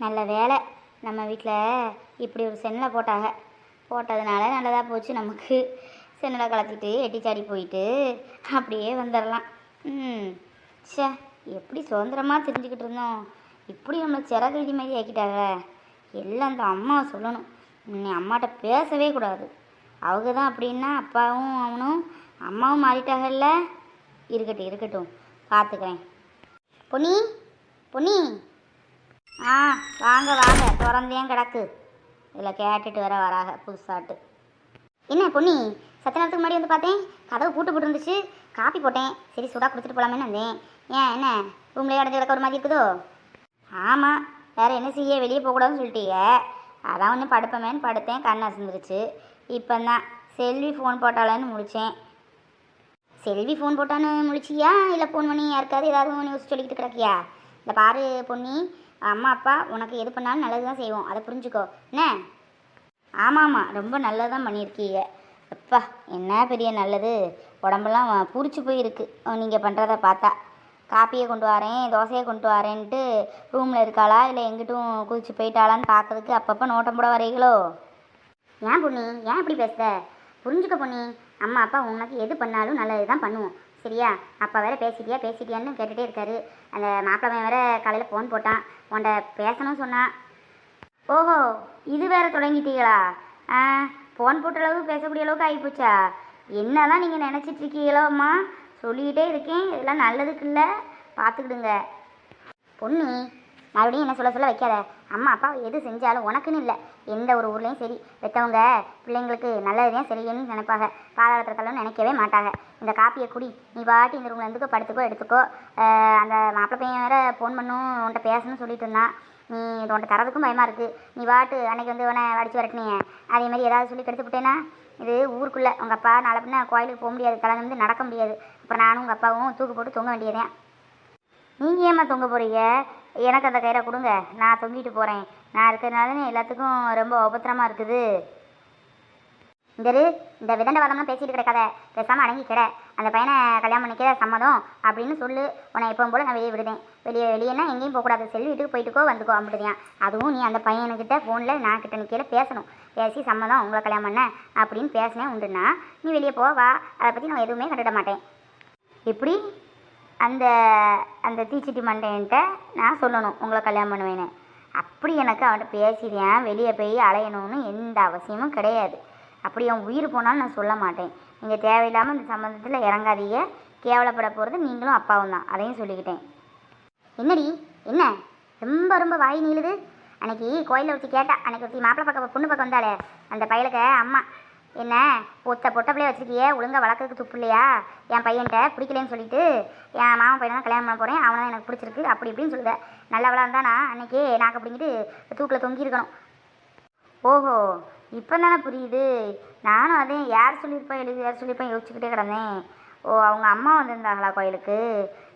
நல்ல வேலை. நம்ம வீட்டில் இப்படி ஒரு சென்னில் போட்டாங்க. போட்டதுனால நல்லதாக போச்சு நமக்கு. சென்னில் கலத்திட்டு எட்டிச்சாடி போயிட்டு அப்படியே வந்துடலாம் ம். சே எப்படி சுதந்திரமாக தெரிஞ்சுக்கிட்டு இருந்தோம். இப்படி நம்மளை சிறகடி மாதிரி ஆக்கிட்டாங்க எல்லாம் அந்த அம்மாவை சொல்லணும். நீ அம்மாட்ட பேசவே கூடாது. அவங்க தான் அப்படின்னா அப்பாவும் அவனும் அம்மாவும் மாறிட்டாங்கல்ல. இருக்கட்டும் இருக்கட்டும். பார்த்துக்கிறேன் பொன்னி பொன்னி. ஆ வாங்க வாங்க. திறந்தேன் கிடக்கு. இதில் கேட்டுட்டு வர வராக புதுசாட்டு. என்ன பொன்னி? சத்த நேரத்துக்கு முன்னாடி வந்து பார்த்தேன். கதவு பூட்டு போட்டு இருந்துச்சு காப்பி போட்டேன். சரி சூடாக கொடுத்துட்டு போகலாமேன்னு வந்தேன். ஏன் என்ன? ரூம்லேயே அடைஞ்சு கிடக்க ஒரு மாதிரி இருக்குதோ? ஆமாம் வேறு என்ன செய்ய? வெளியே போகக்கூடாதுன்னு சொல்லிட்டீங்க அதான் ஒன்று படுப்பமேன்னு படுத்தேன். கண் அசந்துருச்சு. இப்போ தான் செல்வி ஃபோன் போட்டாளேன்னு முடித்தேன் செல்வி ஃபோன் போட்டான்னு முழிச்சியா? இல்லை ஃபோன் பண்ணி யாருக்காவது ஏதாவது நியூஸ் சொல்லிக்கிட்டு கிடக்கியா? இந்த பாரு பொன்னி. அம்மா அப்பா உனக்கு எது பண்ணாலும் நல்லது தான் செய்வோம். அதை புரிஞ்சுக்கோ. என்ன? ஆமாம் ஆமாம் ரொம்ப நல்லது தான் பண்ணியிருக்கீங்க. அப்பா என்ன பெரிய நல்லது? உடம்பெல்லாம் பூரிச்சு போயிருக்கு. நீங்கள் பண்ணுறத பார்த்தா. காப்பியை கொண்டு வரேன் தோசையை கொண்டு வரேன்ட்டு ரூமில் இருக்காளா? இல்லை எங்கிட்டும் குதிச்சு போயிட்டாளான்னு பார்க்கறதுக்கு அப்பப்போ நோட்டம் போட வரீங்களோ ஏன் பொண்ணு? ஏன் இப்படி பேசுற? புரிஞ்சுக்க பொண்ணு. அம்மா அப்பா உனக்கு எது பண்ணாலும் நல்லது தான் பண்ணுவோம். சரியா? அப்பா வேற பேசிட்டியா பேசிட்டியான்னு கேட்டுகிட்டே இருக்காரு. அந்த மாப்பிள்ளை வேற காலையில் ஃபோன் போட்டான். உன்கிட்ட பேசணும் சொன்னான் ஓஹோ இது வேற தொடங்கிட்டீங்களா? ஆ ஃபோன் போட்ட அளவுக்கு பேசக்கூடிய அளவுக்கு ஆகிப்போச்சா என்னதான் நீங்கள் நினச்சிட்டு இருக்கீங்களோ அம்மா? சொல்லிக்கிட்டே இருக்கேன். இதெல்லாம் நல்லதுக்கு இல்லை. பார்த்துக்கிடுங்க பொண்ணு மறுபடியும் என்ன சொல்ல சொல்ல வைக்காத. அம்மா அப்பா எது செஞ்சாலும் உனக்குன்னு இல்லை. எந்த ஒரு ஊர்லேயும் சரி. பெற்றவங்க பிள்ளைங்களுக்கு நல்லதுதான் சரின்னு நினைப்பாங்க. பாதாளத்தில் நினைக்கவே மாட்டாங்க. இந்த காப்பியை குடி. நீ பாட்டி இந்த ரூமில் இருந்துக்கோ படுத்துக்கோ எடுத்துக்கோ. அந்த மாப்பிள்ளை பையன் வேற ஃபோன் பண்ணும் உன்கிட்ட பேசணும்னு சொல்லிட்டு இருந்தான். நீ இது உன்கிட்ட தரதுக்கும் பயமாக இருக்குது நீ பாட்டு அன்னைக்கு வந்து உன்னை அடிச்சு வரட்டினீங்க அதே மாதிரி ஏதாவது சொல்லி கெடுத்து விட்டேன்னா இது ஊருக்குள்ளே. உங்கள் அப்பா நாளை பின்ன கோயிலுக்கு போக முடியாது. கலந்து வந்து நடக்க முடியாது. அப்புறம் நானும் உங்கள் அப்பாவும் தூக்கு போட்டு தொங்க வேண்டியதேன் நீங்கள் ஏம்மா தொங்க போகிறீங்க எனக்கு அந்த கயிறை கொடுங்க. நான் தொங்கிட்டு போகிறேன் நான் இருக்கிறதுனால எல்லாத்துக்கும் ரொம்ப உபத்திரமாக இருக்குது. இந்த இரு, இந்த விதண்டவாதம்லாம் பேசிட்டு கிடக்காத. பேசாமல் அடங்கி கிட. அந்த பையனை கல்யாணம் பண்ணிக்கிற சம்மதம் அப்படின்னு சொல்லு. உன்னை எப்பவும் போல நான் வெளியே விடுதேன். வெளியே வெளியேனா எங்கேயும் போகக்கூடாது. செல் வீட்டுக்கு போயிட்டுக்கோ வந்துக்கோ அப்படிதான் அதுவும் நீ அந்த பையனுக்கிட்ட ஃபோனில் நான் கிட்ட நிற்கையில் பேசணும். பேசி சம்மதம் உங்களை கல்யாணம் பண்ண அப்படின்னு பேசினேன் உண்டுன்னா நீ வெளியே போ வா. அதை பற்றி நான் எதுவுமே கண்டுட மாட்டேன். எப்படி அந்த அந்த தீச்சிட்டி மண்டையன்ட்ட நான் சொல்லணும் உங்களை கல்யாணம் பண்ணுவேன்னு. அப்படி எனக்கு அவன்கிட்ட பேசிடுறேன் வெளியே போய் அலையணும்னு எந்த அவசியமும் கிடையாது. அப்படி அவன் உயிர் போனாலும் நான் சொல்ல மாட்டேன். நீங்கள் தேவையில்லாமல் இந்த சம்மந்தத்தில் இறங்காதீங்க. கேவலப்பட போகிறது நீங்களும் அப்பாவும் தான். அதையும் சொல்லிக்கிட்டேன். என்னடி? என்ன? ரொம்ப ரொம்ப வாய் நீளுது? அன்னைக்கு கோயிலில் ஒருத்தி கேட்டா அன்னைக்கு ஒருத்தி மாப்பிள்ளை பக்கம் பொண்ணு பக்கம் வந்தாலே அந்த பையலுக்கு அம்மா என்ன ஒத்த பொட்ட பிள்ளைய வச்சிருக்கியே ஒழுங்கா வளர்க்கறதுக்கு துப்பு இல்லையா? என் பையன்கிட்ட பிடிக்கலன்னு சொல்லிட்டு என் மாமன் பையனை தான் கல்யாணம் பண்ண போகிறேன் அவனை தான் எனக்கு பிடிச்சிருக்கு அப்படி இப்படின்னு சொல்லுத. நல்லவளாக இருந்தானா அன்னைக்கு நாக்கு அப்படிங்கிட்டு தூக்கில் தொங்கி இருக்கணும் ஓஹோ இப்போ தானே புரியுது. நானும் அதே யார் சொல்லியிருப்பேன் எழுதி யார் சொல்லியிருப்பேன் யோசிச்சுக்கிட்டே கிடந்தேன். ஓ அவங்க அம்மா வந்திருந்தாங்களா கோயிலுக்கு?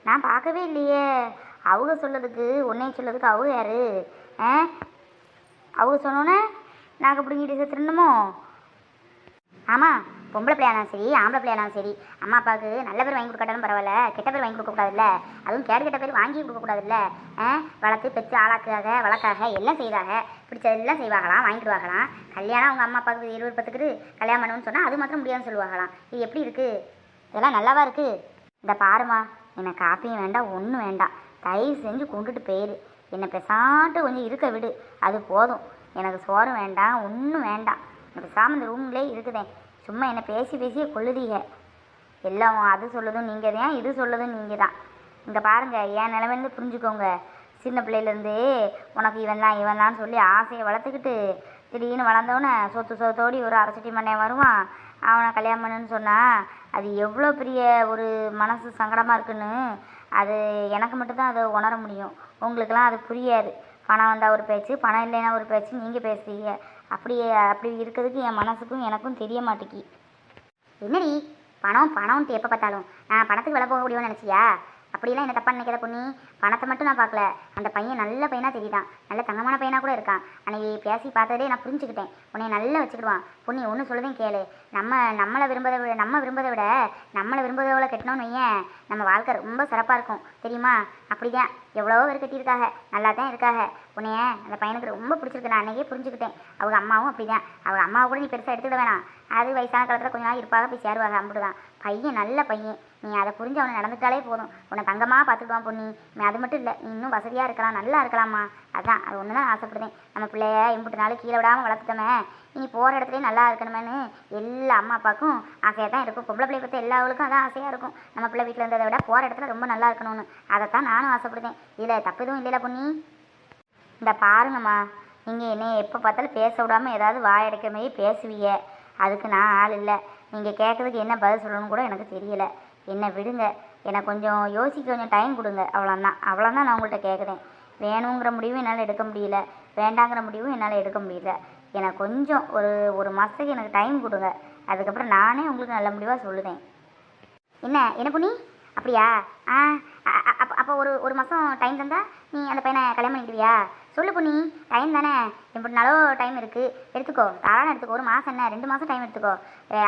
நான் பார்க்கவே இல்லையே. அவங்க சொல்லதுக்கு உன்னையும் சொல்லதுக்கு அவங்க யார்? ஆ? அவங்க சொன்னோன்னே நாங்கள் பிடிங்கிட்டு செத்துருணுமோ ஆமாம் பொம்பளை பிள்ளையானாலும் சரி ஆம்பளை பிள்ளையானாலும் சரி அம்மா அப்பாவுக்கு நல்ல பேர் வாங்கி கொடுக்காட்டாலும் பரவாயில்ல கெட்ட பேர் வாங்கி கொடுக்கக்கூடாதுல்ல அதுவும் கேடு கெட்ட பேர் வாங்கி கொடுக்கக்கூடாதுல்ல ஆ? வளர்த்து பெற்று ஆளாக்காக வளர்க்காக எல்லாம் செய்தாக பிடிச்சதெல்லாம் செய்வாங்களாம் வாங்கிடுவாங்களாம் கல்யாணம் அவங்க அம்மா அப்பாவுக்கு இருபது பத்துக்கு கல்யாணம் பண்ணணும்னு சொன்னால் அது மாத்திரம் முடியாதுன்னு சொல்லுவாங்களாம். இது எப்படி இருக்குது இதெல்லாம் நல்லாவா இருக்குது இந்த பாருமா எனக்கு காப்பியும் வேண்டாம் ஒன்றும் வேண்டாம். தயவு செஞ்சு கொண்டுட்டு போயிரு. என்னை பெசான்ட்டு கொஞ்சம் இருக்க விடு. அது போதும். எனக்கு சோறும் வேண்டாம் ஒன்றும் வேண்டாம். பேசாமல் இந்த ரூம்லேயே இருக்குதேன் சும்மா என்னை பேசி பேசியே கொள்ளுதீங்க எல்லாம் அது சொல்லதும் நீங்கள் தான் இது சொல்லதும் நீங்கள் தான் இங்கே பாருங்கள் என் நிலைமையிலேருந்து புரிஞ்சுக்கோங்க. சின்ன பிள்ளையிலேருந்து உனக்கு இவன் தான் இவன் தான் சொல்லி ஆசையை வளர்த்துக்கிட்டு திடீர்னு வளர்ந்தவொன்னே சொத்து சொத்தோடி ஒரு அரசட்டி மண்டையன் வருவான். அவனை கல்யாணம் பண்ணுன்னு சொன்னால் அது எவ்வளோ பெரிய ஒரு மனசு சங்கடமாக இருக்குன்னு அது எனக்கு மட்டும்தான் அதை உணர முடியும். உங்களுக்கெல்லாம் அது புரியாது. பணம் வந்தால் ஒரு பேச்சு பணம் இல்லைன்னா ஒரு பேச்சு நீங்கள் பேசுறீங்க. அப்படி அப்படி இருக்கிறதுக்கு என் மனசுக்கும் எனக்கும் தெரிய மாட்டேங்கி. என்னடி? பணம் பணம்ட்டு எப்போ பார்த்தாலும். நான் பணத்துக்கு விலை போக முடியும்னு நினச்சியா? அப்படிலாம் என்ன தப்பா நினைக்காத பொண்ணி பணத்தை மட்டும் நான் பார்க்கல. அந்த பையன் நல்ல பையனா தெரியுதான். நல்ல தங்கமான பையனா கூட இருக்கான். அன்னைக்கு பேசி பார்த்ததே நான் புரிஞ்சுக்கிட்டேன். உன்னை நல்லா வச்சுக்கிடுவான். பொண்ணி ஒன்று சொல்லுதையும் கேளு. நம்ம நம்மளை விரும்பதை விட நம்ம விரும்பதை விட நம்மளை விரும்புறவளை கட்டணும்னு வையேன். நம்ம வாழ்க்கை ரொம்ப சிறப்பாக இருக்கும். தெரியுமா? அப்படிதான். எவ்வளவோ பேர் கட்டியிருக்காங்க. நல்லா தான் இருக்காங்க. உன்னைய அந்த பையனுக்கு ரொம்ப பிடிச்சிருக்கு. நான் அன்னைக்கே புரிஞ்சுக்கிட்டேன். அவங்க அம்மாவும் அப்படிதான். அவங்க அம்மாவை கூட நீ பெருசாக எடுத்துக்கிட வேணாம். அது வயசான காலத்தில் கொஞ்ச நாள் இருப்பாக போய் சேருவாங்க அம்பிடுதான் பையன் நல்ல பையன். நீ அதை புரிஞ்சு அவனை நடந்துட்டாலே போதும். உன்னை தங்கமாக பார்த்துக்குவான் பொண்ணி நீ அது மட்டும் இல்லை நீ இன்னும் வசதியாக இருக்கலாம் நல்லா இருக்கலாமா? அதான் அது ஒன்று தான் ஆசைப்படுதேன் நம்ம பிள்ளைய இம்புட்டு நாள் கீழே விடாமல் வளர்த்துட்டோமே இனி போகிற இடத்துலயே நல்லா இருக்கணுமேனு எல்லா அம்மா அப்பாவுக்கும் ஆசையாக தான் இருக்கும். பொம்பளை பிள்ளை பற்றி எல்லாவளுக்கும் அதான் ஆசையாக இருக்கும். நம்ம பிள்ளை வீட்டில் இருந்ததை விட போகிற இடத்துல ரொம்ப நல்லா இருக்கணும்னு. அதைத்தான் நானும் ஆசைப்படுதேன் இதில் தப்பு எதுவும் இல்லைல்ல பொண்ணி இந்த பாருங்கம்மா நீங்கள் என்னை எப்போ பார்த்தாலும் பேச விடாமல் ஏதாவது வாயடைக்கிற மாதிரி பேசுவீங்க. அதுக்கு நான் ஆள் இல்லை. நீங்கள் கேட்கறதுக்கு என்ன பதில் சொல்லணும்னு கூட எனக்கு தெரியலை. என்னை விடுங்க. எனக்கு கொஞ்சம் யோசிக்க கொஞ்சம் டைம் கொடுங்க. அவ்வளோதான் அவ்வளோதான் நான் உங்கள்கிட்ட கேட்குறேன் வேணுங்கிற முடிவும் என்னால் எடுக்க முடியல. வேண்டாங்கிற முடிவும் என்னால் எடுக்க முடியல. எனக்கு கொஞ்சம் ஒரு ஒரு மாதத்துக்கு எனக்கு டைம் கொடுங்க. அதுக்கப்புறம் நானே உங்களுக்கு நல்ல முடிவாக சொல்லுவேன் என்ன? என்ன பொண்ணி? அப்படியா? ஆ அப்போ அப்போ ஒரு ஒரு மாதம் டைம் தந்தால் நீ அந்த பையனை கல்யாணம் பண்ணிக்கிறியா சொல்லு பொண்ணி டைம் தானே? எப்படினாலும் டைம் இருக்குது எடுத்துக்கோ. தாராளம் எடுத்துக்கோ. ஒரு மாதம் என்ன? ரெண்டு மாதம் டைம் எடுத்துக்கோ.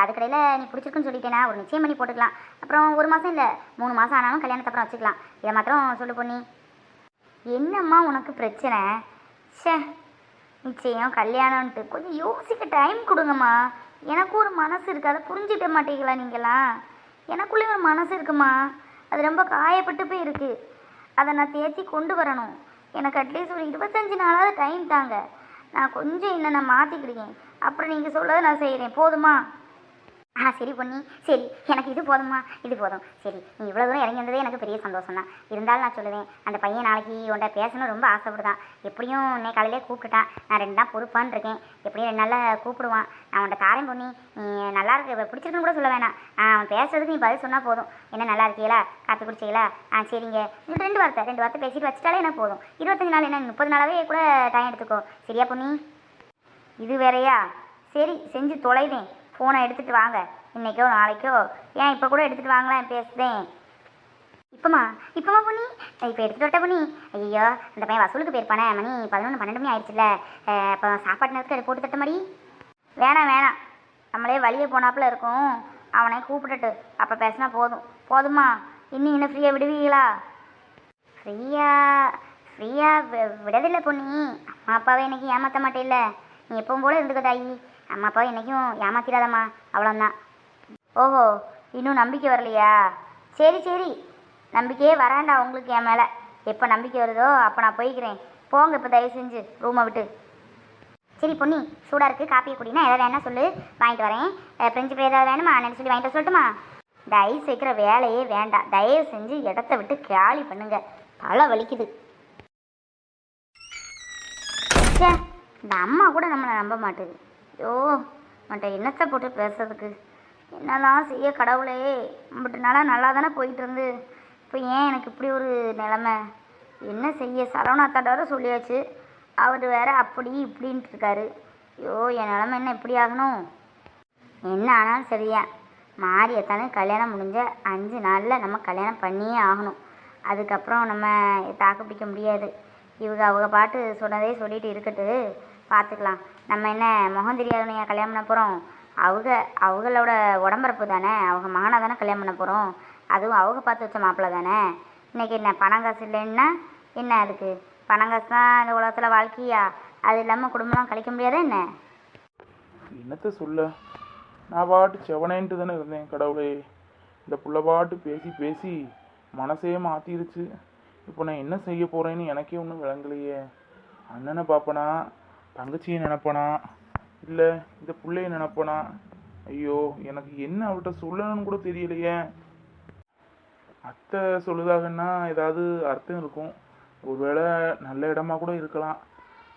அதுக்கடையில் நீ பிடிச்சிருக்குன்னு சொல்லிட்டேனா ஒரு நிச்சயம் பண்ணி போட்டுக்கலாம். அப்புறம் ஒரு மாதம் இல்லை மூணு மாதம் ஆனாலும் கல்யாணத்தை அப்புறம் வச்சுக்கலாம். இதை மாத்திரம் சொல்லு பொண்ணி என்னம்மா உனக்கு பிரச்சனை? சே நிச்சயம் கல்யாணம்ன்ட்டு. கொஞ்சம் யோசிக்க டைம் கொடுங்கம்மா. எனக்கும் ஒரு மனசு இருக்குது அதை புரிஞ்சுக்க மாட்டீங்களா நீங்களாம் எனக்குள்ளே ஒரு மனசு இருக்குமா? அது ரொம்ப காயப்பட்டு போய் இருக்குது அதை நான் தேத்தி கொண்டு வரணும். எனக்கு அட்லீஸ்ட் ஒரு இருபத்தஞ்சி நாளாவது டைம் தாங்க. நான் கொஞ்சம் என்ன நான் மாற்றிக்கிடுங்க அப்புறம் நீங்கள் சொல்லதை நான் செய்கிறேன் போதுமா? ஆ சரி பொண்ணி சரி எனக்கு இது போதுமா இது போதும். சரி நீ இவ்வளோ தூரம் இறங்கி வந்ததே எனக்கு பெரிய சந்தோஷம் தான் இருந்தாலும் நான் சொல்லுவேன் அந்த பையன் நாளைக்கு உன்ட்ட பேசணும் ரொம்ப ஆசைப்படுதான். எப்படியும் உன்னை காலையிலே கூப்பிட்டுட்டான். நான் ரெண்டு நாள் பொறுப்பான்னு இருக்கேன். எப்படியும் ரெண்டு நாளில் கூப்பிடுவான். நான் உன்ட்ட தாரேன் பொண்ணி நீ நல்லா இருக்கு பிடிச்சிருக்குன்னு கூட சொல்ல வேணாம். அவன் பேசுறதுக்கு நீ பதில் சொன்னால் போதும். என்ன நல்லா இருக்கீங்களா காப்பி குடிச்சீங்களா ஆ சரிங்க. இது ரெண்டு வார்த்தை. ரெண்டு வார்த்தை பேசிட்டு வச்சுட்டாலே எனக்கு போதும்? இருபத்தஞ்சு நாள் என்ன முப்பது நாளாவே கூட டைம் எடுத்துக்கோ. சரியா பொண்ணி இது வேறயா? சரி செஞ்சு தொலைவேன். ஃபோனை எடுத்துகிட்டு வாங்க. இன்னைக்கோ நாளைக்கோ. ஏன் இப்போ கூட எடுத்துகிட்டு வாங்கலாம் பேசுதேன். இப்போமா? இப்போமா பொண்ணி இப்போ எடுத்துகிட்டு வரட்ட பொண்ணி ஐயோ அந்த பையன் வசூலுக்கு போயிருப்பானே மணி பதினொன்று பன்னெண்டு மணி ஆயிடுச்சுல்ல. இப்போ சாப்பாடு நேரத்துக்கு அதை போட்டு தட்ட மாதிரி வேணாம் வேணாம். நம்மளே வழியே போனாப்புல இருக்கும். அவனை கூப்பிட்டுட்டு அப்போ பேசினா போதும். போதுமா? இன்னும் இன்னும் ஃப்ரீயாக விடுவீங்களா? ஃப்ரீயா ஃப்ரீயாக விடதில்லை பொண்ணி அம்மா அப்பாவை இன்றைக்கி ஏமாற்ற மாட்டேல்ல. நீ எப்பவும் போல இருந்துக்க தாயி. அம்மா அப்பா என்னைக்கும் ஏமாத்திடாதம்மா. அவ்வளோந்தான் ஓஹோ இன்னும் நம்பிக்கை வரலையா? சரி சரி. நம்பிக்கையே வராண்டா உங்களுக்கு என் மேலே? எப்போ நம்பிக்கை வருதோ அப்போ நான் போய்க்கிறேன். போங்க இப்போ தயவு செஞ்சு ரூமை விட்டு. சரி பொன்னி சூடாக இருக்குது காப்பியை குடினா எதாவது வேணா சொல்லு. வாங்கிட்டு வரேன். அஹ் பிரெஞ்சு ஏதாவது வேணுமா? அண்ணன் சொல்லி வாங்கிட்டு சொல்லட்டுமா? தயவு சேர்க்குற வேலையே வேண்டாம். தயவு செஞ்சு இடத்த விட்டு காலி பண்ணுங்க. தலை வலிக்குது. ச்சே இந்த அம்மா கூட நம்மளை நம்ப மாட்டேது. ஐயோ மட்ட என்னத்தை போட்டு பேசுறதுக்கு. என்னதான் செய்ய கடவுளே? பட் நல்லா நல்லா தானே போயிட்டு இருந்து இப்போ ஏன் எனக்கு இப்படி ஒரு நிலமை? என்ன செய்ய? சரவணாத்தாட்ட வர சொல்லியாச்சு. அவர் வேற அப்படி இப்படின்ட்டு இருக்காரு. ஐயோ என் நிலமை என்ன இப்படி ஆகணும்? என்ன ஆனாலும் சரியா. மாரியத்தானே கல்யாணம் முடிஞ்ச அஞ்சு நாளில் நம்ம கல்யாணம் பண்ணியே ஆகணும். அதுக்கப்புறம் நம்ம தாக்கு பிடிக்க முடியாது. இவங்க அவங்க பாட்டு சொன்னதே சொல்லிட்டு இருக்கட்டு. பார்த்துக்கலாம். நம்ம என்ன முகம் தெரியாதவனையா கல்யாணம் பண்ண போகிறோம் அவங்க அவங்களோட உடம்பரப்பு தானே? அவங்க மகனை தானே கல்யாணம் பண்ண போகிறோம் அதுவும் அவங்க பார்த்து வச்ச மாப்பிள்ளை தானே? இன்னைக்கு என்ன பணம் காசு இல்லைன்னா என்ன அதுக்கு? பணம் காசு தான் இந்த உலகத்தில் வாழ்க்கையா? அது இல்லாமல் குடும்பம்லாம் கழிக்க முடியாதா என்ன? என்னத்தை சொல்ல? நான் பாட்டு செவனேன்ட்டு தானே இருந்தேன் கடவுளே. இந்த புள்ள பாட்டு பேசி பேசி மனசே மாற்றிருச்சு இப்போ நான் என்ன செய்ய போகிறேன்னு எனக்கே ஒன்றும் விளங்கலையே. அண்ணனை பார்ப்பனா? தங்கச்சியை நினப்பனா? இல்லை இந்த பிள்ளைய நினப்பனா? ஐயோ எனக்கு என்ன அவள்கிட்ட சொல்லணும்னு கூட தெரியலையே. அத்தை சொல்லுதாகன்னா ஏதாவது அர்த்தம் இருக்கும். ஒருவேளை நல்ல இடமா கூட இருக்கலாம்.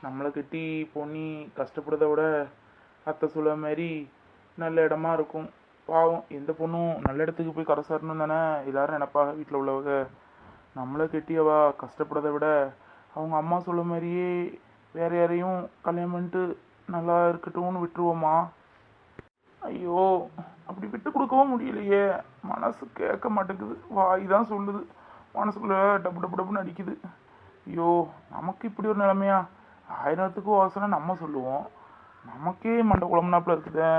நம்மளை கட்டி பொண்ணி கஷ்டப்படுறத விட அத்தை சொல்ல மாதிரி நல்ல இடமா இருக்கும். பாவம் எந்த பொண்ணும் நல்ல இடத்துக்கு போய் கரை சேரணும் தானே எல்லாரும் நினப்பாக வீட்டில் உள்ளவங்க. நம்மளை கட்டி அவ கஷ்டப்படுறத விட அவங்க அம்மா சொல்ல மாதிரியே வேறு யாரையும் கல்யாணம் பண்ணிட்டு நல்லா இருக்கட்டும்னு விட்டுருவோமா? ஐயோ அப்படி விட்டு கொடுக்கவும் முடியலையே. மனசு கேட்க மாட்டேங்குது. வாய் தான் சொல்லுது. மனசுக்குள்ள டப்பு டப்பு டப்புன்னு அடிக்குது. ஐயோ நமக்கு இப்படி ஒரு நிலைமையா? ஆயிரத்துக்கும் அவசரம் நம்ம சொல்லுவோம். நமக்கே மண்டை குழம்புனாப்புல இருக்குதே.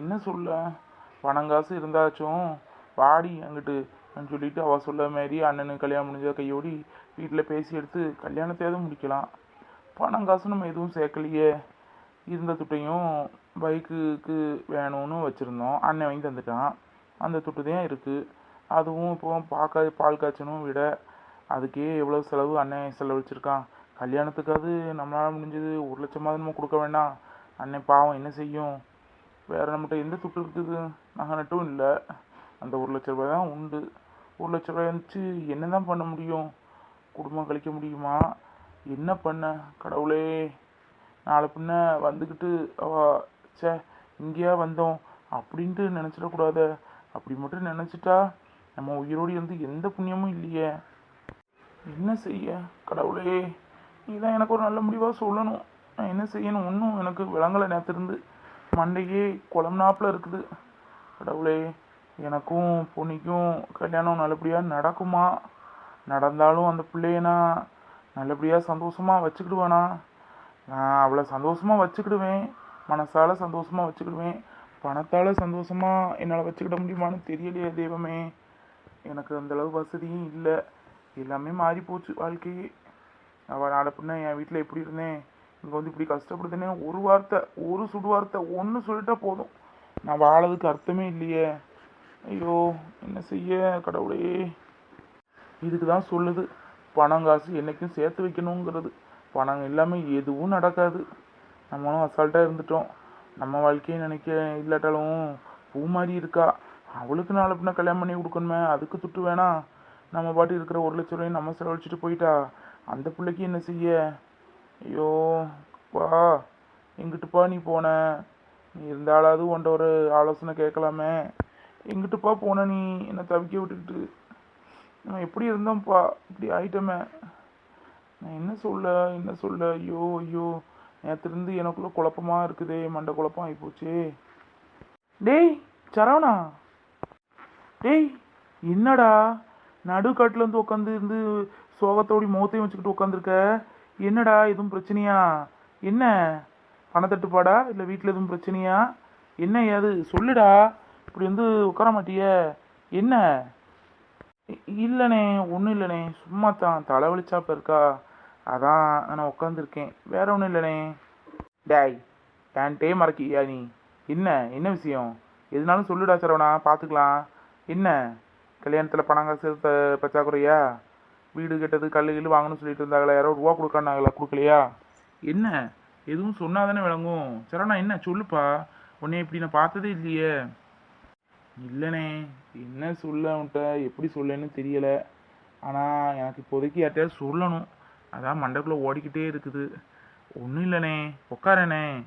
என்ன சொல்ல? பணம் காசு இருந்தாச்சும் வாடி அங்கிட்டு சொல்லிட்டு அவள் சொல்ல மாரி அண்ணனுக்கு கல்யாணம் முடிஞ்ச கையோடி வீட்டில் பேசி எடுத்து கல்யாணத்தையாவது முடிக்கலாம். பணம் காசு நம்ம எதுவும் சேர்க்கலையே. இருந்த துட்டையும் பைக்குக்கு வேணும்னு வச்சுருந்தோம். அண்ணன் வாங்கி தந்துட்டான். அந்த துட்டு தான் இருக்குது அதுவும் இப்போ பாக்கா பால் காய்ச்சணும் விட அதுக்கே எவ்வளோ செலவு அண்ணன் செலவழிச்சிருக்கான். கல்யாணத்துக்காவது நம்மளால் முடிஞ்சது ஒரு லட்சமாவது நம்ம கொடுக்க வேண்டாம். அண்ணன் பாவம் என்ன செய்யும்? வேறு நம்மகிட்ட எந்த துட்டு இருக்குது? நகை நட்டும் இல்லை. அந்த ஒரு லட்ச ரூபாய் தான் உண்டு. ஒரு லட்ச ரூபாய் வந்துச்சு. என்ன தான் பண்ண முடியும்? குடும்பம் கழிக்க முடியுமா? என்ன பண்ண? கடவுளே. நாளை பின்ன வந்துக்கிட்டு அவா ச்சே இங்கேயா வந்தோம். அப்படின்ட்டு நினச்சிடக்கூடாத. அப்படி மட்டும் நினச்சிட்டா நம்ம உயிரோடு இருந்து எந்த புண்ணியமும் இல்லையே. என்ன செய்ய? கடவுளே நீ தான் எனக்கு ஒரு நல்ல முடிவாக சொல்லணும். நான் என்ன செய்யணும்? ஒன்றும் எனக்கு விலங்கலை நேற்றுருந்து மண்டையே குளம்னாப்பில் இருக்குது. கடவுளே எனக்கும் பொண்ணிக்கும் கல்யாணம் நல்லபடியாக நடக்குமா? நடந்தாலும் அந்த பிள்ளைய நான் நல்லபடியாக சந்தோஷமாக வச்சுக்கிடுவேனா? நான் அவளை சந்தோஷமாக வச்சுக்கிடுவேன். மனசால் சந்தோஷமாக வச்சுக்கிடுவேன். பணத்தால் சந்தோஷமாக என்னால் வச்சுக்கிட முடியுமான்னு தெரியலையே தெய்வமே. எனக்கு அந்த அளவு வசதியும் இல்லை. எல்லாமே மாறி போச்சு வாழ்க்கையே. அவள் நாளை பின்ன என் வீட்டில் எப்படி இருந்தேன்? இங்கே வந்து இப்படி கஷ்டப்படுதுன்னே ஒரு வார்த்தை ஒரு சுடு வார்த்தை ஒன்று சொல்லிட்டா போதும். நான் வாழதுக்கு அர்த்தமே இல்லையே. ஐயோ என்ன செய்ய கடவுளே. இதுக்கு தான் சொல்லுது. பணம் காசு என்னைக்கும் சேர்த்து வைக்கணுங்கிறது. பணம் இல்லாமல் எதுவும் நடக்காது. நம்மளும் அசால்ட்டாக இருந்துட்டோம். நம்ம வாழ்க்கையை நினைக்க இல்லாட்டாலும் பூ மாதிரி இருக்கா? அவளுக்கு நாளை பின்ன கல்யாணம் பண்ணி கொடுக்கணுமே. அதுக்கு துட்டு வேணாம் நம்ம பாட்டு இருக்கிற ஒரு லட்ச ரூபாயும் நம்ம செலவழிச்சிட்டு போயிட்டா. அந்த பிள்ளைக்கு என்ன செய்ய? ஐயோ பா எங்கிட்டுப்பா நீ போன. நீ இருந்தாலாவது உன்ட்ட ஒரு ஆலோசனை கேட்கலாமே. எங்கிட்டுப்பா போன நீ. என்னை தவிக்க விட்டுக்கிட்டு. நான் எப்படி இருந்தோம்ப்பா இப்படி ஆயிட்டமே. நான் என்ன சொல்ல என்ன சொல்ல? ஐயோ ஐயோ. நேற்றுலேருந்து எனக்குள்ளே குழப்பமாக இருக்குதே. மண்டை குழப்பம் ஆகிப்போச்சே டேய் சரவணா. டேய் என்னடா? நடுக்காட்டில் இருந்து உட்காந்து இருந்து சோகத்தோடி முகத்தையும் வச்சுக்கிட்டு உட்காந்துருக்க என்னடா எதுவும் பிரச்சனையா? என்ன? பணத்தட்டுப்பாடா இல்லை வீட்டில் எதுவும் பிரச்சனையா? என்ன ஏது? சொல்லுடா. இப்படி வந்து உட்கார மாட்டியே. என்ன? இல்லைண்ணே ஒன்றும் இல்லைண்ணே சும்மா தான் தலைவலிச்சாப்ப இருக்கா அதான் நான் உட்காந்துருக்கேன் வேற ஒன்றும் இல்லைண்ணே டேய் என்கிட்டே மறக்கியா நீ? என்ன? என்ன விஷயம்? எதுனாலும் சொல்லுடா சரவணா பார்த்துக்கலாம் என்ன? கல்யாணத்தில் பணம் காசு பச்சாக்குறையா? வீடு கெட்டது கல் கில்லு வாங்கணும்னு சொல்லிட்டு இருந்தாங்களா. யாரோ ரூபா கொடுக்கானாங்களா கொடுக்கலையா? என்ன? எதுவும் சொன்னாதானே விளங்கும். சரவணா என்ன? சொல்லுப்பா. உன்னை இப்படி நான் பார்த்ததே இல்லையே. இல்லைண்ணே என்ன சொல்ல அவன்கிட்ட? எப்படி சொல்லன்னு தெரியல. ஆனால் எனக்கு இப்போதைக்கு யார்ட்டையாவது சொல்லணும். அதான் மண்டக்குள்ளே ஓடிக்கிட்டே இருக்குது. ஒன்றும் இல்லைண்ணே உட்காரண்ணே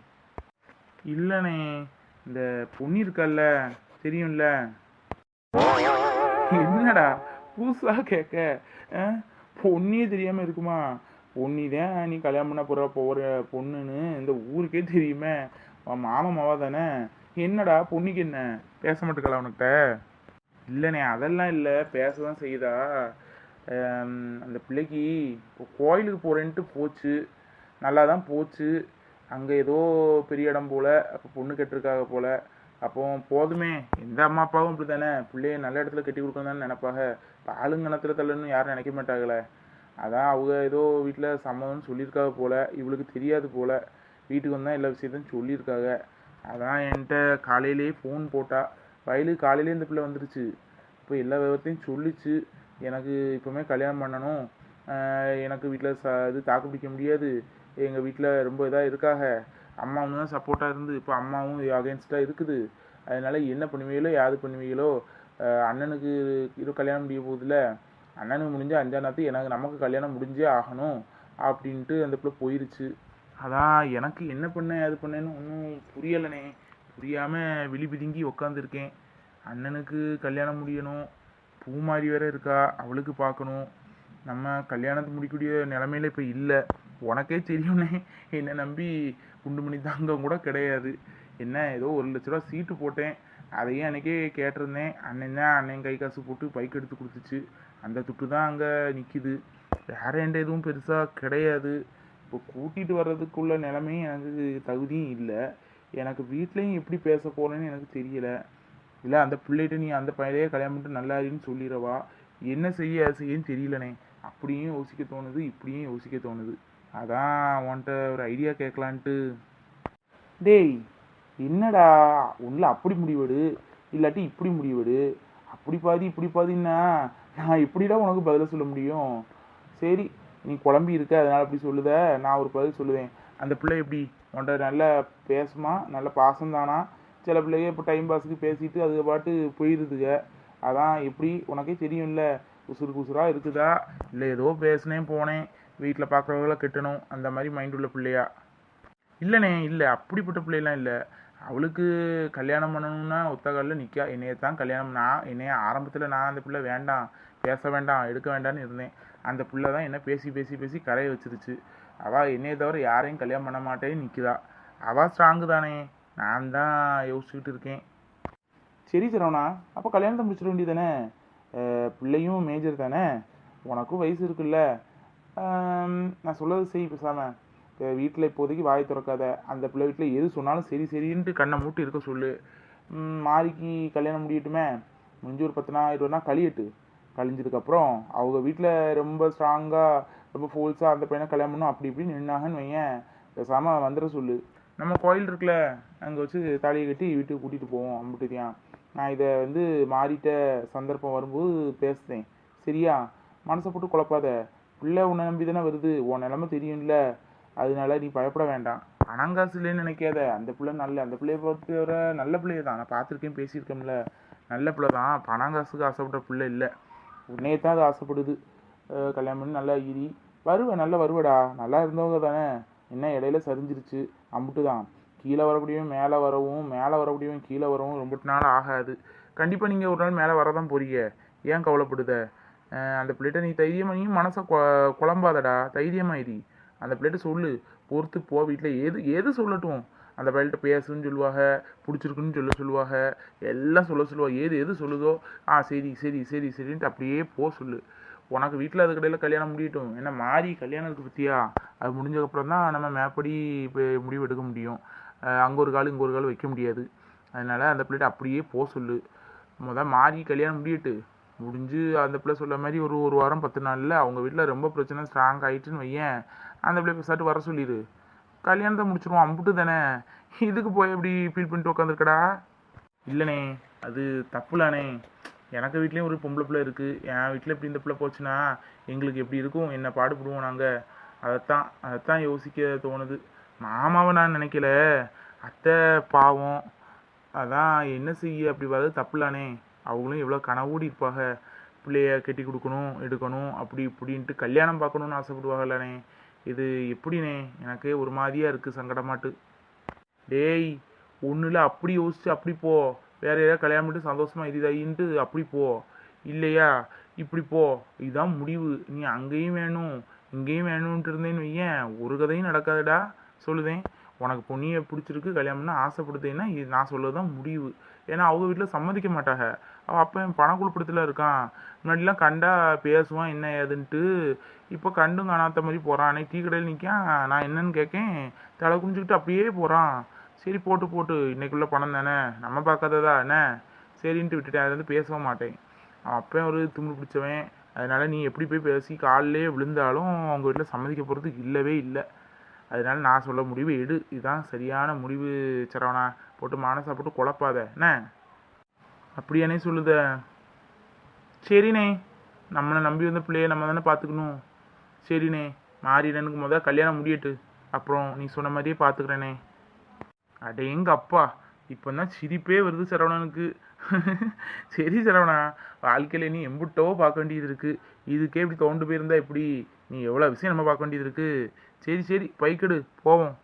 இல்லைண்ணே இந்த பொண்ணு இருக்கல்ல தெரியும்ல. என்னடா புதுசாக கேட்க. ஆ? பொண்ணியே தெரியாமல் இருக்குமா? பொன்னி தான் நீ கல்யாணம் பண்ண போகிற போகிற பொண்ணுன்னு இந்த ஊருக்கே தெரியுமே. மாமா மாவா தானே என்னடா பொண்ணுக்கு என்ன? பேச மாட்டேக்கல உனக்கிட்ட? இல்லைண்ணே அதெல்லாம் இல்லை. பேச தான் செய்யுதா அந்த பிள்ளைக்கு இப்போ கோயிலுக்கு போகிறேன்ட்டு போச்சு. நல்லா தான் போச்சு. அங்கே ஏதோ பெரிய இடம் போல். அப்போ பொண்ணு கெட்டிருக்காக போல். அப்போ போதுமே. எந்த அம்மா அப்பாவும் இப்படி தானே பிள்ளைய நல்ல இடத்துல கட்டி கொடுக்கணும் தானே நினைப்பாங்க. இப்போ ஆளுங்கணத்தில் யாரும் நினைக்க மாட்டாங்களே. அதான் அவங்க ஏதோ வீட்டில் சம்மதம்னு சொல்லியிருக்காங்க போல். இவளுக்கு தெரியாது போல். வீட்டுக்கு வந்தால் எல்லா விஷயத்தையும் சொல்லியிருக்காங்க. அதான் என்கிட்ட காலையிலேயே ஃபோன் போட்டா. வயலு காலையிலே இந்த பிள்ளை வந்துருச்சு. இப்போ எல்லா விவரத்தையும் சொல்லிச்சு. எனக்கு இப்போவுமே கல்யாணம் பண்ணணும். எனக்கு வீட்டில் ச இது தாக்கு பிடிக்க முடியாது. எங்கள் வீட்டில் ரொம்ப இதாக இருக்காக. அம்மாவும் தான் சப்போர்ட்டாக இருந்து இப்போ அம்மாவும் அகேன்ஸ்டாக இருக்குது. அதனால் என்ன பண்ணுவீங்களோ யாது பண்ணுவீங்களோ அண்ணனுக்கு இரு கல்யாணம் முடிய போகுதுல அண்ணனுக்கு முடிஞ்ச அஞ்சாம் நாத்து எனக்கு நமக்கு கல்யாணம் முடிஞ்சே ஆகணும். அப்படின்ட்டு அந்த பிள்ளை போயிருச்சு. அதான் எனக்கு என்ன பண்ணேன் அது பண்ணேன்னு ஒன்றும் புரியலைண்ணே புரியாமல் விழி பிதுங்கி உக்காந்துருக்கேன். அண்ணனுக்கு கல்யாணம் முடியணும். பூமாரி வேற இருக்கா அவளுக்கு பார்க்கணும். நம்ம கல்யாணத்தை முடிக்கக்கூடிய நிலமையில இப்போ இல்லை. உனக்கே தெரியும்னே. என்னை நம்பி குண்டுமணி தாங்கம் கூட கிடையாது. என்ன ஏதோ ஒரு லட்ச ரூபா சீட்டு போட்டேன். அதையும் அன்னைக்கே கேட்டிருந்தேன். அண்ணன் தான் அண்ணன் கை காசு போட்டு பைக் எடுத்து கொடுத்துச்சு. அந்த துட்டு தான் அங்கே நிற்கிது வேற எந்த எதுவும் பெருசாக கிடையாது. இப்போ கூட்டிகிட்டு வர்றதுக்குள்ள நிலைமையும் எனக்கு தகுதியும் இல்லை. எனக்கு வீட்லேயும் எப்படி பேச போகிறேன்னு எனக்கு தெரியல. இல்லை அந்த பிள்ளைகிட்ட நீ அந்த பையனையே கல்யாணம் பண்ணிட்டு நல்லா இருன்னு சொல்லிடவா? என்ன செய்ய செய்யன்னு தெரியலனே. அப்படியும் யோசிக்க தோணுது இப்படியும் யோசிக்க தோணுது. அதான் உன்கிட்ட ஒரு ஐடியா கேட்கலான்ட்டு. டேய் என்னடா? ஒன்றில் அப்படி முடிவெடு. இல்லாட்டி இப்படி முடிவெடு. அப்படி பாதி இப்படி பாதின்னா நான் எப்படிடா உனக்கு பதில சொல்ல முடியும்? சரி நீ குழம்பி இருக்க அதனால அப்படி சொல்லுத நான் ஒரு பதில் சொல்லுவேன். அந்த பிள்ளை எப்படி? உன்ட்ட நல்ல பேசுமா? நல்ல பாசம் தானா? சில பிள்ளைங்க இப்போ டைம் பாஸுக்கு பேசிட்டு அதுக்கு பாட்டு போயிடுதுங்க அதான் எப்படி? உனக்கே தெரியும்ல. உசுறு குசுராக இருக்குதா? இல்லை ஏதோ பேசினேன் போனேன். வீட்டில் பார்க்குறவங்கள கெட்டணும். அந்த மாதிரி மைண்ட் உள்ள பிள்ளையா? இல்லைண்ணே இல்லை. அப்படிப்பட்ட பிள்ளைலாம் இல்லை. அவளுக்கு கல்யாணம் பண்ணணும்னா ஒத்த காலில் நிற்கா என்னைய தான் கல்யாணம் நான் என்னைய ஆரம்பத்தில் நான் அந்த பிள்ளை வேண்டாம். பேச வேண்டாம் எடுக்க வேண்டாம்னு இருந்தேன். அந்த பிள்ளை தான் என்ன பேசி பேசி பேசி கரையை வச்சிருச்சு. அவள் என்னையை தவிர யாரையும் கல்யாணம் பண்ண மாட்டேன்னு நிற்கிறா அவள் ஸ்ட்ராங்கு தானே. நான் தான் யோசிச்சுக்கிட்டு இருக்கேன். சரி சரவணா அப்போ கல்யாணத்தை முடிச்சிட வேண்டியதானே பிள்ளையும் மேஜர் தானே? உனக்கும் வயசு இருக்குல்ல. நான் சொல்லது செய் பேசாமல் வீட்டில் இப்போதைக்கு வாய் திறக்காத. அந்த பிள்ளை வீட்டில் எது சொன்னாலும் சரி சரின்ட்டு கண்ணை மூட்டி இருக்க சொல்லு. மாறிக்கு கல்யாணம் முடியட்டுமே. முடிஞ்சு ஒரு பத்து நாள் இருபது நாள் கழியட்டு. கழிஞ்சதுக்கப்புறம் அவங்க வீட்டில் ரொம்ப ஸ்ட்ராங்காக ரொம்ப ஃபோல்ஸாக அந்த பையனை கல்யாணம் பண்ணும் அப்படி இப்படி நின்னாங்கன்னு வையேன். பேசாமல் வந்துட சொல்லு. நம்ம கோயில் இருக்குல்ல அங்கே வச்சு தாலியை கட்டி வீட்டுக்கு கூட்டிகிட்டு போவோம் அம்பிட்டுதியான் நான் இதை வந்து மாறிட்ட சந்தர்ப்பம் வரும்போது பேசுனேன். சரியா? மனசை போட்டு குழப்பாத. பிள்ளை உன்னை நம்பி தானே வருது. உன் நிலமை தெரியும்ல. அதனால நீ பயப்பட வேண்டாம். பணங்காசு இல்லைன்னு நினைக்காத. அந்த பிள்ளை நல்ல அந்த பிள்ளைய பொறுத்தவரை நல்ல பிள்ளைய தான் நான் பார்த்துருக்கேன் பேசியிருக்கேன்ல. நல்ல பிள்ளை தான் பணங்காசுக்கு ஆசைப்பட்ட பிள்ளை இல்லை. உடனே தான் அது ஆசைப்படுது. கல்யாணம் பண்ணி நல்லா ஈரி வருவேன் நல்லா வருவடா. நல்லா இருந்தவங்க தானே. என்ன இடையில சரிஞ்சிருச்சு. அம்புட்டு தான். கீழே வரக்கூடியவன் மேலே வரவும் மேலே வரக்கூடியவன் கீழே வரவும் ரொம்ப நாள் ஆகாது. கண்டிப்பாக நீங்கள் ஒரு நாள் மேலே வரதான் போறீங்க. ஏன் கவலைப்படுத? அந்த பிள்ளைகிட்ட நீ தைரியமாக நீ மனசை கொ குழம்பாதடா. தைரியமாயிரி அந்த பிள்ளைகிட்ட சொல்லு. பொறுத்து போ வீட்டில். எது எது சொல்லட்டும். அந்த பையல்கிட்ட பேசுன்னு சொல்லுவாங்க பிடிச்சிருக்குன்னு சொல்ல சொல்லுவாங்க எல்லாம் சொல்ல சொல்லுவாள் ஏது எது சொல்லுதோ ஆ சரி சரி சரி சரின்ட்டு அப்படியே போ சொல்லு. உனக்கு வீட்டில் அது கடையில் கல்யாணம் முடியட்டும். ஏன்னா மாறி கல்யாணம் இருக்குது பற்றியா அது முடிஞ்சக்கப்புறம் தான் நம்ம மேப்படி இப்போ முடிவு எடுக்க முடியும். அங்கே ஒரு கால் இங்கே ஒரு கால் வைக்க முடியாது. அதனால் அந்த பிள்ளைகிட்ட அப்படியே போ சொல்லு. முதல் மாறி கல்யாணம் முடியட்டு. முடிஞ்சு அந்த பிள்ளை சொல்ல மாதிரி ஒரு ஒரு வாரம் பத்து நாளில் அவங்க வீட்டில் ரொம்ப பிரச்சனை ஸ்ட்ராங் ஆகிட்டுன்னு வையேன். அந்த பிள்ளை பேசாட்டு வர சொல்லிடு கல்யாணத்தை முடிச்சிருவோம் அம்புட்டு தானே? இதுக்கு போய் எப்படி ஃபீல் பண்ணிட்டு உட்காந்துருக்கடா இல்லைண்ணே அது தப்புலானே. எனக்கு வீட்லேயும் ஒரு பொம்பளை பிள்ளை இருக்குது என் வீட்டில் இப்படி இந்த பிள்ளை போச்சுன்னா எங்களுக்கு எப்படி இருக்கும்? என்ன பாடுபடுவோம் நாங்கள் அதைத்தான் அதைத்தான் யோசிக்க தோணுது. மாமாவை நான் நினைக்கல. அத்தை பாவம். அதான் என்ன செய்ய? அப்படி வர்றது தப்புலானே. அவங்களும் எவ்வளோ கனவோடி இருப்பாங்க. பிள்ளைய கட்டி கொடுக்கணும் எடுக்கணும் அப்படி இப்படின்ட்டு கல்யாணம் பார்க்கணுன்னு ஆசைப்படுவாங்களானே. இது எப்படிண்ணே எனக்கு ஒரு மாதிரியா இருக்குது சங்கடமாட்டு. டேய் ஒன்றுல அப்படி யோசிச்சு அப்படி போ. வேற யாராவது கல்யாணம் பண்ணிட்டு சந்தோஷமா இதாயின்ட்டு அப்படி போ. இல்லையா? இப்படி போ. இதுதான் முடிவு. நீ அங்கேயும் வேணும் இங்கேயும் வேணும்ன்ட்டு இருந்தேன்னு வையேன். ஒரு கதையும் நடக்காதுடா. சொல்லுதேன். உனக்கு பொண்ணியை பிடிச்சிருக்கு கல்யாணம்னு பண்ண ஆசைப்படுதேன்னா இது நான் சொல்லதான் முடிவு. ஏன்னா அவங்க வீட்டில் சம்மதிக்க மாட்டாங்க. அவள் அப்போ என் பணக்குழுப்படத்தில் இருக்கான். முன்னாடிலாம் கண்டா பேசுவான் என்ன ஏதுன்ட்டு. இப்போ கண்டும் காணாத மாதிரி போகிறான் அன்னைக்கு டீ கடையில் நிற்கான் நான் என்னன்னு கேட்கேன். தலை குனிஞ்சுக்கிட்டு அப்படியே போகிறான் சரி போட்டு போட்டு. இன்னைக்குள்ள பணம் தானே? நம்ம பார்க்காததா? என்ன? சரின்ட்டு விட்டுட்டேன். அதை வந்து பேசவும் மாட்டேன். அவன் அப்பயும் ஒரு தும்பு பிடிச்சவன். அதனால நீ எப்படி போய் பேசி காலிலே விழுந்தாலும் அவங்க வீட்டில் சம்மதிக்க போகிறதுக்கு இல்லவே இல்லை. அதனால் நான் சொல்ல முடிவு எடு. இதுதான் சரியான முடிவு சரவணா. போட்டு மானசா போட்டு குழப்பாத. என்ன? அப்படியானே சொல்லுத. சரிண்ணே. நம்மளை நம்பி வந்த பிள்ளைய நம்ம தானே பார்த்துக்கணும். சரிண்ணே. மாறிடனுக்கு முதல் கல்யாணம் முடியட்டு. அப்புறம் நீ சொன்ன மாதிரியே பார்த்துக்கிறேனே. அடேங்க அப்பா. இப்போ தான் சிரிப்பே வருது சரவணனுக்கு. சரி சரவணா வாழ்க்கையில் நீ எம்புட்டோ பார்க்க வேண்டியது இருக்குது இதுக்கே இப்படி தோண்டு போயிருந்தா எப்படி? நீ எவ்வளோ விஷயம் நம்ம பார்க்க வேண்டியது இருக்குது சரி சரி பைக்கெடு போவோம்.